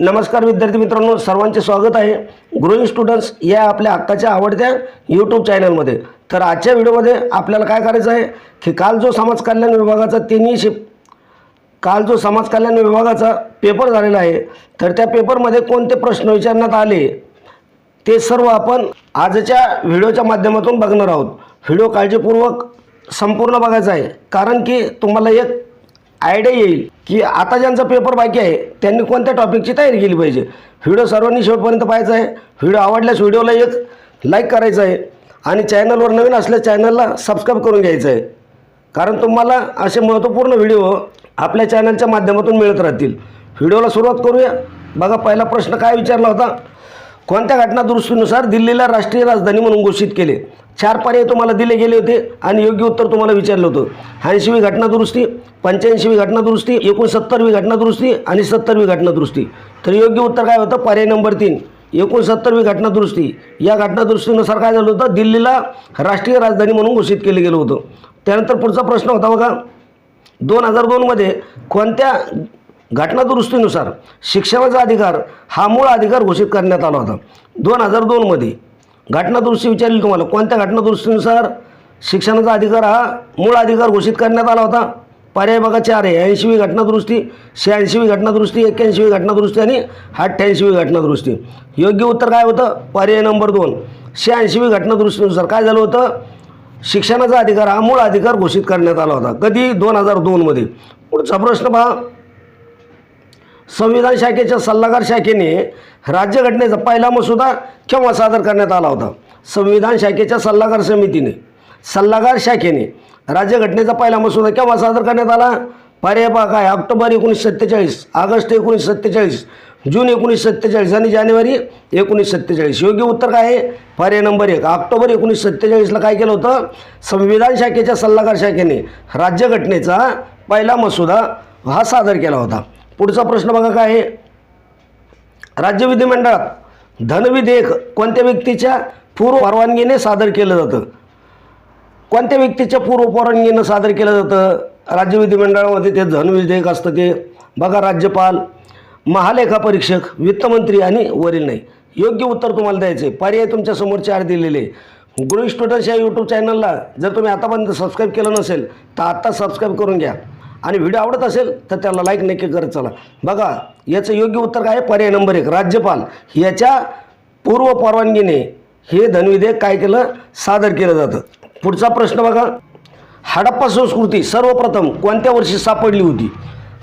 नमस्कार विद्यार्थी मित्रांनो सर्वांचे स्वागत आहे. ग्रोईंग स्टुडंट्स या आपल्या हक्काच्या आवडत्या यूट्यूब चॅनलमध्ये तर आजच्या व्हिडिओमध्ये आपल्याला काय करायचं आहे की काल जो समाज कल्याण विभागाचा तिन्ही शिप काल जो समाज कल्याण विभागाचा पेपर झालेला आहे तर त्या पेपरमध्ये कोणते प्रश्न विचारण्यात आले ते सर्व आपण आजच्या व्हिडिओच्या माध्यमातून बघणार आहोत. व्हिडिओ काळजीपूर्वक संपूर्ण बघायचा आहे. कारण की तुम्हाला एक आयडिया येईल की आता ज्यांचा पेपर बाकी आहे त्यांनी कोणत्या टॉपिकची तयारी केली पाहिजे? व्हिडिओ सर्वांनी शेवटपर्यंत पाहायचा आहे. व्हिडिओ आवडल्यास व्हिडिओला एक लाईक करायचं आहे. आणि चॅनलवर नवीन असल्यास चॅनलला सबस्क्राईब करून घ्यायचं आहे. कारण तुम्हाला असे महत्त्वपूर्ण व्हिडिओ आपल्या चॅनलच्या माध्यमातून मिळत राहतील. व्हिडिओला सुरुवात करूया. बघा पहिला प्रश्न काय विचारला होता? कोणत्या घटना दुरुस्तीनुसार दिल्लीला राष्ट्रीय राजधानी म्हणून घोषित केले? चार पर्याय तुम्हाला दिले गेले होते आणि योग्य उत्तर तुम्हाला विचारलं होतं. ऐंशीवी घटना दुरुस्ती पंच्याऐंशीवी घटना दुरुस्ती एकोणसत्तरवी घटना दुरुस्ती आणि सत्तरवी घटना दुरुस्ती तर योग्य उत्तर काय होतं? पर्याय नंबर तीन. एकोणसत्तरवी घटना दुरुस्ती या घटनादुरुस्तीनुसार काय झालं होतं? दिल्लीला राष्ट्रीय राजधानी म्हणून घोषित केलं गेलं होतं. त्यानंतर पुढचा प्रश्न होता बघा. दोन हजार दोनमध्ये कोणत्या घटनादुरुस्तीनुसार शिक्षणाचा अधिकार हा मूळ अधिकार घोषित करण्यात आला होता. दोन हजार दोनमध्ये घटनादुरुस्ती विचारली तुम्हाला. कोणत्या घटनादुरुस्तीनुसार शिक्षणाचा अधिकार हा मूळ अधिकार घोषित करण्यात आला होता? पर्याय बघा चार आहे. ऐंशीवी घटनादुरुस्ती शहाऐंशीवी घटनादुरुस्ती एक्क्याऐंशीवी घटनादुरुस्ती आणि अठ्ठ्याऐंशीवी घटनादुरुस्ती योग्य उत्तर काय होतं? पर्याय नंबर दोन. शहाऐंशीवी घटनादुरुस्तीनुसार काय झालं होतं? शिक्षणाचा अधिकार हा मूळ अधिकार घोषित करण्यात आला होता. कधी? दोन हजार दोनमध्ये पुढचा प्रश्न पहा. संविधान शाखेच्या सल्लागार शाखेने राज्यघटनेचा पहिला मसुदा केव्हा सादर करण्यात आला होता? संविधान शाखेच्या सल्लागार समितीने. सल्लागार शाखेने राज्यघटनेचा पहिला मसुदा केव्हा सादर करण्यात आला? पर्याय काय ऑक्टोबर एकोणीसशे सत्तेचाळीस ऑगस्ट एकोणीसशे सत्तेचाळीस जून एकोणीसशे सत्तेचाळीस आणि जानेवारी एकोणीसशे सत्तेचाळीस योग्य उत्तर काय आहे? पर्याय नंबर एक. ऑक्टोबर एकोणीसशे सत्तेचाळीसला काय केलं होतं? संविधान शाखेच्या सल्लागार शाखेने राज्यघटनेचा पहिला मसुदा हा सादर केला होता. पुढचा प्रश्न बघा काय आहे. राज्य विधिमंडळात धनविधेयक कोणत्या व्यक्तीच्या पूर्व परवानगीने सादर केलं जातं? कोणत्या व्यक्तीच्या पूर्व परवानगीनं सादर केलं जातं? राज्य विधिमंडळामध्ये ते धनविधेयक असतं ते. बघा राज्यपाल महालेखा परीक्षक वित्तमंत्री आणि वरील नाही. योग्य उत्तर तुम्हाला द्यायचे पर्याय तुमच्यासमोर चार दिलेले. गुरु स्टुडंट्स या यूट्यूब चॅनलला जर तुम्ही आतापर्यंत सबस्क्राईब केलं नसेल तर आत्ता सबस्क्राईब करून घ्या. आणि व्हिडिओ आवडत असेल तर त्याला लाईक नक्की करत चला. बघा याचं योग्य उत्तर काय आहे? पर्याय नंबर एक राज्यपाल. याच्या पूर्व परवानगीने हे धनविधेयक काय केलं? सादर केलं जातं. पुढचा प्रश्न बघा. हडप्पा संस्कृती सर्वप्रथम कोणत्या वर्षी सापडली होती?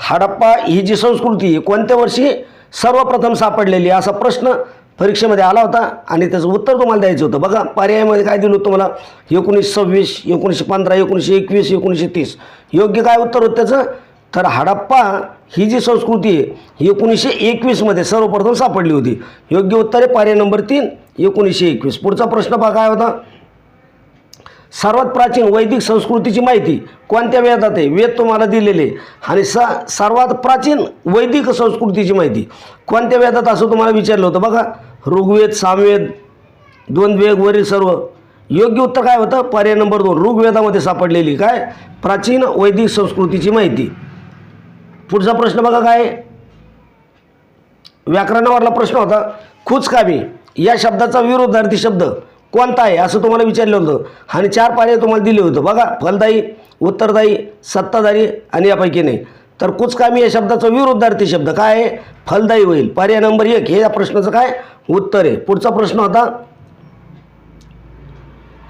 हडप्पा ही जी संस्कृती आहे कोणत्या वर्षी सर्वप्रथम सापडलेली असा प्रश्न परीक्षेमध्ये आला होता आणि त्याचं उत्तर तुम्हाला द्यायचं होतं. बघा पर्यायामध्ये काय दिलं होतं तुम्हाला? एकोणीसशे सव्वीस एकोणीसशे पंधरा एकोणीसशे एकवीस एकोणीसशे तीस. योग्य काय उत्तर होतं त्याचं? तर हडप्पा ही जी संस्कृती आहे एकोणीसशे एकवीसमध्ये सर्वप्रथम सापडली होती. योग्य उत्तर आहे पर्याय नंबर तीन एकोणीसशे एकवीस. पुढचा प्रश्न पहा काय होता? सर्वात प्राचीन वैदिक संस्कृतीची माहिती कोणत्या वेदात आहे? वेद तुम्हाला दिलेले. आणि स सर्वात प्राचीन वैदिक संस्कृतीची माहिती कोणत्या वेदात असं तुम्हाला विचारलं होतं? बघा ऋग्वेद सामवेद दोन वेग वरील सर्व. योग्य उत्तर काय होतं? पर्याय नंबर दोन ऋग्वेदामध्ये सापडलेली काय? प्राचीन वैदिक संस्कृतीची माहिती. पुढचा प्रश्न बघा काय? व्याकरणावरला प्रश्न होता खुचकामी या शब्दाचा विरोधार्थी शब्द कोणता आहे असं तुम्हाला विचारलं होतं. आणि चार पर्याय तुम्हाला दिले होतं. बघा फलदायी उत्तरदायी सत्ताधारी आणि यापैकी नाही. तर कुचकामी या शब्दाचा विरुद्धार्थी शब्द काय आहे? फलदायी होईल. पर्याय नंबर एक हे या प्रश्नाचं काय? उत्तर आहे. पुढचा प्रश्न होता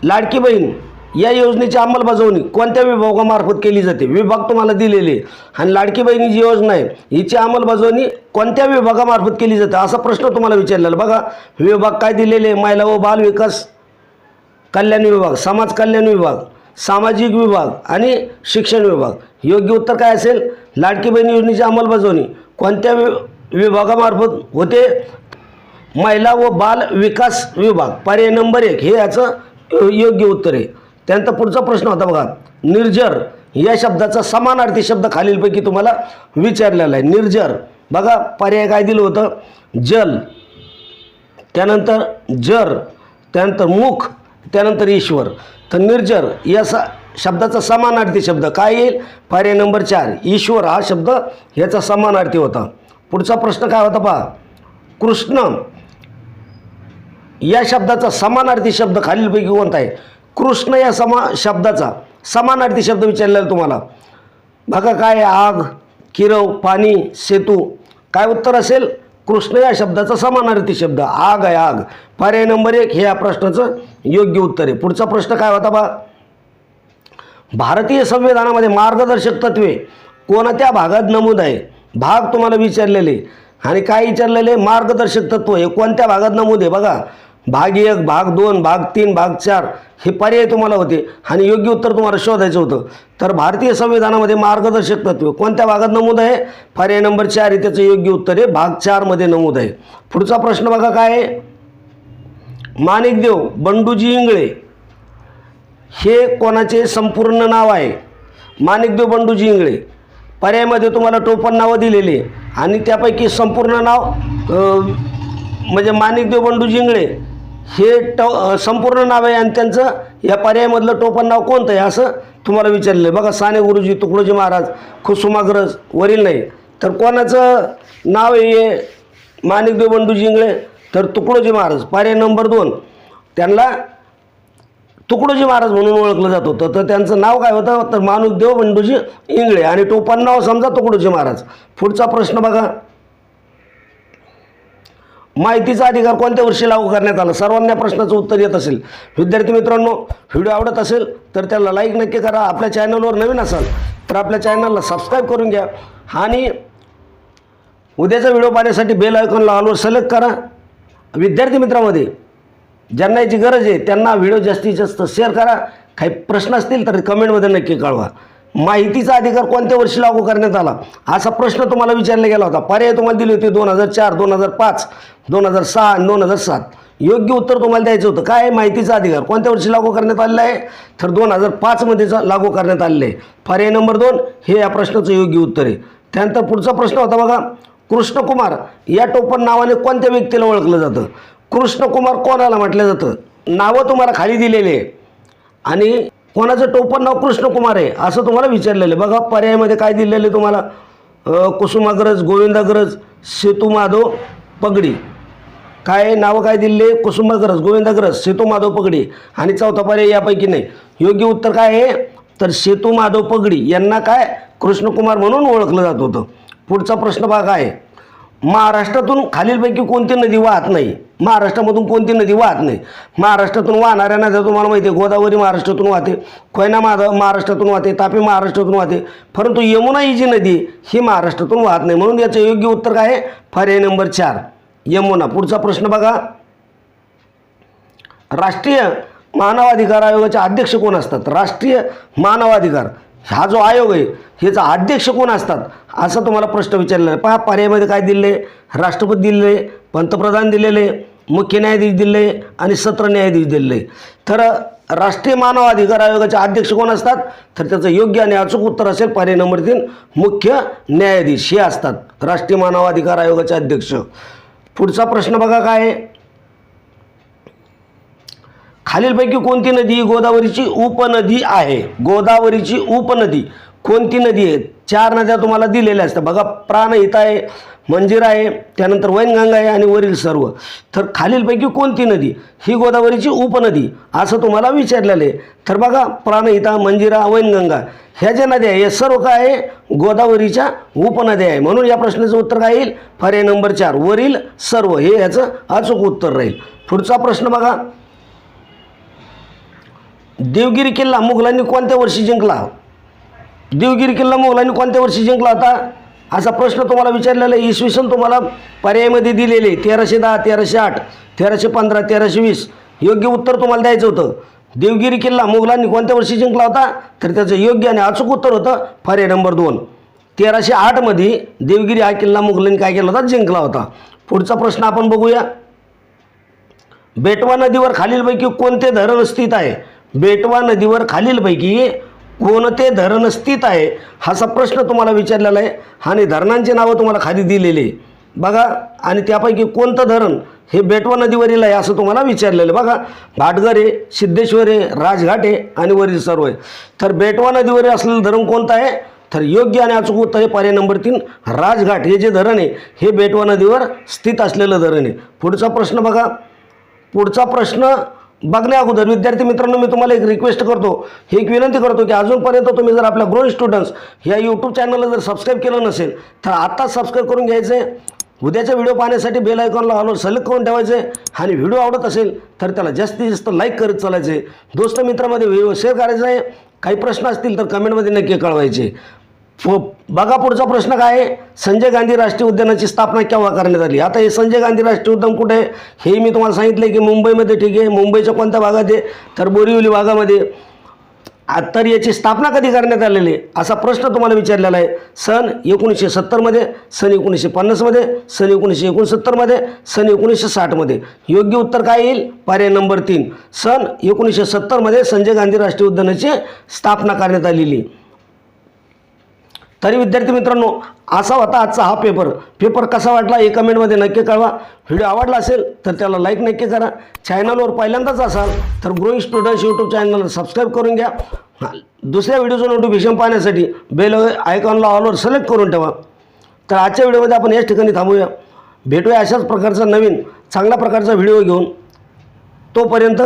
लाडकी बहीण या योजनेची अंमलबजावणी कोणत्या विभागामार्फत केली जाते? विभाग तुम्हाला दिलेले. आणि लाडकी बहिणी जी योजना आहे हिची अंमलबजावणी कोणत्या विभागामार्फत केली जाते? असा प्रश्न तुम्हाला विचारलेला. बघा विभाग काय दिलेले? महिला व बाल विकास कल्याण विभाग समाज कल्याण विभाग सामाजिक विभाग आणि शिक्षण विभाग. योग्य उत्तर काय असेल? लाडकी बहीण योजनेची अंमलबजावणी. कोणत्या वि विभागामार्फत होते? महिला व बाल विकास विभाग. पर्याय नंबर एक. हे याचं योग्य उत्तर आहे. त्यानंतर पुढचा प्रश्न होता बघा. निर्जर या शब्दाचा समानार्थी शब्द खालीलपैकी तुम्हाला विचारलेला आहे. निर्जर. बघा पर्याय काय दिलं होतं? जल. त्यानंतर जर. त्यानंतर मुख. त्यानंतर ईश्वर. तर निर्जर या सा शब्दाचा समानार्थी शब्द काय येईल? पर्याय नंबर चार ईश्वर हा शब्द याचा समानार्थी होता. पुढचा प्रश्न काय होता पहा? कृष्ण या शब्दाचा समानार्थी शब्द खालीलपैकी कोणता आहे? कृष्ण या समा शब्दाचा समानार्थी शब्द विचारलेला तुम्हाला. बघा काय आग किरव पाणी सेतू. काय उत्तर असेल? कृष्ण या शब्दाचा समानार्थी शब्द. आग आहे आग. पर्याय नंबर एक हे या प्रश्नाचं योग्य उत्तर आहे. पुढचा प्रश्न काय होता बा? भारतीय संविधानामध्ये मार्गदर्शक तत्वे कोणत्या भागात नमूद आहे? भाग तुम्हाला विचारलेले. आणि काय विचारलेले? मार्गदर्शक तत्व हे कोणत्या भागात नमूद आहे? बघा. भाग एक भाग दोन भाग तीन भाग चार हे पर्याय तुम्हाला होते आणि योग्य उत्तर तुम्हाला शोधायचं होतं. तर भारतीय संविधानामध्ये मार्गदर्शक तत्व कोणत्या भागात नमूद आहे? पर्याय नंबर चार आहे त्याचं योग्य उत्तर आहे. भाग चारमध्ये नमूद आहे. पुढचा प्रश्न बघा काय आहे? माणिकदेव बंडूजी इंगळे हे कोणाचे संपूर्ण नाव आहे? माणिकदेव बंडूजी इंगळे. पर्यायामध्ये तुम्हाला टोपण नावं दिलेली आणि त्यापैकी संपूर्ण नाव म्हणजे माणिकदेव बंडूजी इंगळे. हे ट संपूर्ण नाव आहे आणि त्यांचं या पर्यायामधलं टोपण नाव कोणतं आहे असं तुम्हाला विचारलेलं आहे. बघा साने गुरुजी तुकडोजी महाराज खुसुमाग्रज वरील नाही. तर कोणाचं नाव आहे माणिकदेव बंडूजी इंगळे तर तुकडोजी महाराज पर्याय नंबर दोन. त्यांना तुकडोजी महाराज म्हणून ओळखलं जात होतं. तर त्यांचं नाव काय होतं? तर माणूकदेव बंडूजी इंगळे. आणि टोपण नाव समजा तुकडोजी महाराज. पुढचा प्रश्न बघा. माहितीचा अधिकार कोणत्या वर्षी लागू करण्यात आला? सर्वांना प्रश्नाचं उत्तर येत असेल. विद्यार्थी मित्रांनो व्हिडिओ आवडत असेल तर त्याला लाईक नक्की करा. आपल्या चॅनलवर नवीन असाल तर आपल्या चॅनलला सबस्क्राईब करून घ्या. आणि उद्याचा व्हिडिओ पाहण्यासाठी बेल आयकॉनला ऑलवर सिलेक्ट करा. विद्यार्थी मित्रामध्ये ज्यांना याची गरज आहे त्यांना व्हिडिओ जास्तीत जास्त शेअर करा. काही प्रश्न असतील तर कमेंटमध्ये नक्की कळवा. माहितीचा अधिकार कोणत्या वर्षी लागू करण्यात आला? असा प्रश्न तुम्हाला विचारला गेला होता. पर्याय तुम्हाला दिले होते दोन हजार चार दोन हजार पाच दोन हजार सहा आणि दोन हजार सात. योग्य उत्तर तुम्हाला द्यायचं होतं. काय माहितीचा अधिकार कोणत्या वर्षी लागू करण्यात आलेला आहे? तर दोन हजार पाचमध्येच लागू करण्यात आलेलं आहे. पर्याय नंबर दोन हे या प्रश्नाचं योग्य उत्तर आहे. त्यानंतर पुढचा प्रश्न होता बघा. कृष्णकुमार या टोपण नावाने कोणत्या व्यक्तीला ओळखलं जातं? कृष्णकुमार कोणाला म्हटलं जातं? नावं तुम्हाला खाली दिलेली आहे. आणि कोणाचं टोपण नाव कृष्णकुमार आहे असं तुम्हाला विचारलेलं आहे. बघा पर्यायमध्ये काय दिलेलं आहे तुम्हाला? कुसुमाग्रज गोविंदाग्रज सेतू माधव पगडी. काय नावं काय दिले कुसुमाग्रज गोविंदाग्रज सेतू माधव पगडी. आणि चौथा पर्याय यापैकी नाही. योग्य उत्तर काय आहे? तर सेतू माधव पगडी यांना काय? कृष्णकुमार म्हणून ओळखलं जात होतं. पुढचा प्रश्न भाग आहे. महाराष्ट्रातून खालीलपैकी कोणती नदी वाहत नाही? महाराष्ट्रामधून कोणती नदी वाहत नाही? महाराष्ट्रातून वाहणाऱ्या नद्या तुम्हाला माहिती आहे गोदावरी महाराष्ट्रातून वाहते कोयना माधा महाराष्ट्रातून वाहते तापी महाराष्ट्रातून वाहते. परंतु यमुना ही जी नदी ही महाराष्ट्रातून वाहत नाही. म्हणून याचं योग्य उत्तर काय आहे? पर्याय नंबर चार. यमुना. पुढचा प्रश्न बघा. राष्ट्रीय मानवाधिकार आयोगाचे अध्यक्ष कोण असतात? राष्ट्रीय मानवाधिकार. हा जो आयोग आहे ह्याचा अध्यक्ष कोण असतात? असा तुम्हाला प्रश्न विचारलेला आहे. पहा पर्यायमध्ये काय दिले राष्ट्रपती दिले पंतप्रधान दिलेले मुख्य न्यायाधीश दिले आणि सत्र न्यायाधीश दिले तर राष्ट्रीय मानवाधिकार आयोगाचे अध्यक्ष कोण असतात? तर त्याचं योग्य आणि अचूक उत्तर असेल पर्याय नंबर तीन मुख्य न्यायाधीश. हे असतात राष्ट्रीय मानवाधिकार आयोगाचे अध्यक्ष. पुढचा प्रश्न बघा काय आहे? खालीलपैकी कोणती नदी ही गोदावरीची उपनदी आहे? गोदावरीची उपनदी कोणती नदी आहे? चार नद्या तुम्हाला दिलेल्या असतात. बघा प्राणहित आहे मंजिरा आहे त्यानंतर वैनगंगा आहे आणि वरील सर्व. तर खालीलपैकी कोणती नदी? ही गोदावरीची उपनदी असं तुम्हाला विचारलेलं आहे. तर बघा प्राणहिता मंजिरा वैनगंगा ह्या ज्या नद्या आहे या सर्व काय आहे? गोदावरीच्या उपनद्या आहे म्हणून या प्रश्नाचं उत्तर काय येईल? पर्याय नंबर चार वरील सर्व. हे याचं अचूक उत्तर राहील. पुढचा प्रश्न बघा. देवगिरी किल्ला मुघलांनी कोणत्या वर्षी जिंकला? देवगिरी किल्ला मुघलांनी कोणत्या वर्षी जिंकला होता? असा प्रश्न तुम्हाला विचारलेला आहे. इसवी सन तुम्हाला पर्यायमध्ये दिलेले तेराशे दहा तेराशे आठ तेराशे पंधरा तेराशे वीस योग्य उत्तर तुम्हाला द्यायचं होतं. देवगिरी किल्ला मुघलांनी कोणत्या वर्षी जिंकला होता? तर त्याचं योग्य आणि अचूक उत्तर होतं पर्याय नंबर दोन. तेराशे आठमध्ये देवगिरी हा किल्ला मुघलांनी काय केला होता? जिंकला होता. पुढचा प्रश्न आपण बघूया. बेटवा नदीवर खालीलपैकी कोणते धरण स्थित आहे? बेटवा नदीवर खालीलपैकी कोणते धरण स्थित आहे? असा प्रश्न तुम्हाला विचारलेला आहे. आणि धरणांची नावं तुम्हाला खाली दिलेली आहे. बघा आणि त्यापैकी कोणतं धरण हे बेटवा नदीवरील आहे असं तुम्हाला विचारलेलं आहे. बघा भाटघर आहे सिद्धेश्वर आहे राजघाट आहे आणि वरील सर्व आहे. तर बेटवा नदीवरील असलेलं धरण कोणतं आहे? तर योग्य आणि अचूक उत्तर हे पर्याय नंबर तीन राजघाट. हे जे धरण आहे हे बेटवा नदीवर स्थित असलेलं धरण आहे. पुढचा प्रश्न बघा. पुढचा प्रश्न बघण्या अगोदर विद्यार्थी मित्रांनो मी तुम्हाला एक रिक्वेस्ट करतो. ही एक विनंती करतो की अजूनपर्यंत तुम्ही जर आपल्या ग्रोन स्टुडंट्स या यूट्यूब चॅनलला जर सबस्क्राईब केलं नसेल तर आत्ताच सबस्क्राईब करून घ्यायचं. आहे उद्याचा व्हिडिओ पाहण्यासाठी बेल आयकॉनला ऑलवर सिलेक्ट करून ठेवायचं. आहे आणि व्हिडिओ आवडत असेल तर त्याला जास्तीत जास्त लाईक करत चालायचे. दोस्त मित्रामध्ये व्हिडिओ शेअर करायचा आहे. काही प्रश्न असतील तर कमेंटमध्ये नक्की कळवायचे. बघा पुढचा प्रश्न काय आहे. संजय गांधी राष्ट्रीय उद्यानाची स्थापना केव्हा करण्यात आली? आता हे संजय गांधी राष्ट्रीय उद्यान कुठे आहे? हे मी तुम्हाला सांगितलं की मुंबईमध्ये ठीक आहे. मुंबईच्या कोणत्या भागात आहे? तर बोरिवली भागामध्ये. आ- तर याची स्थापना कधी करण्यात आलेली आहे? असा प्रश्न तुम्हाला विचारलेला आहे. सन एकोणीसशे सत्तरमध्ये सन एकोणीसशे पन्नासमध्ये सन एकोणीसशे एकोणसत्तरमध्ये सन एकोणीसशे साठमध्ये. योग्य उत्तर काय येईल? पर्याय नंबर तीन. सन एकोणीसशे सत्तरमध्ये संजय गांधी राष्ट्रीय उद्यानाची स्थापना करण्यात आलेली आहे. तरी विद्यार्थी मित्रांनो असा होता आजचा हा पेपर पेपर कसा वाटला हे कमेंटमध्ये नक्की कळवा. व्हिडिओ आवडला असेल तर त्याला लाईक नक्की करा. चॅनलवर पहिल्यांदाच असाल तर ग्रोईंग स्टुडंट्स यूट्यूब चॅनलला सबस्क्राईब करून घ्या. दुसऱ्या व्हिडिओचं नोटिफिकेशन पाहण्यासाठी बेल आयकॉनला ऑलवर सिलेक्ट करून ठेवा. तर आजच्या व्हिडिओमध्ये आपण याच ठिकाणी थांबूया. भेटूया अशाच प्रकारचा नवीन चांगल्या प्रकारचा व्हिडिओ घेऊन. तोपर्यंत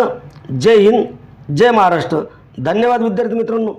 जय हिंद जय महाराष्ट्र. धन्यवाद विद्यार्थी मित्रांनो.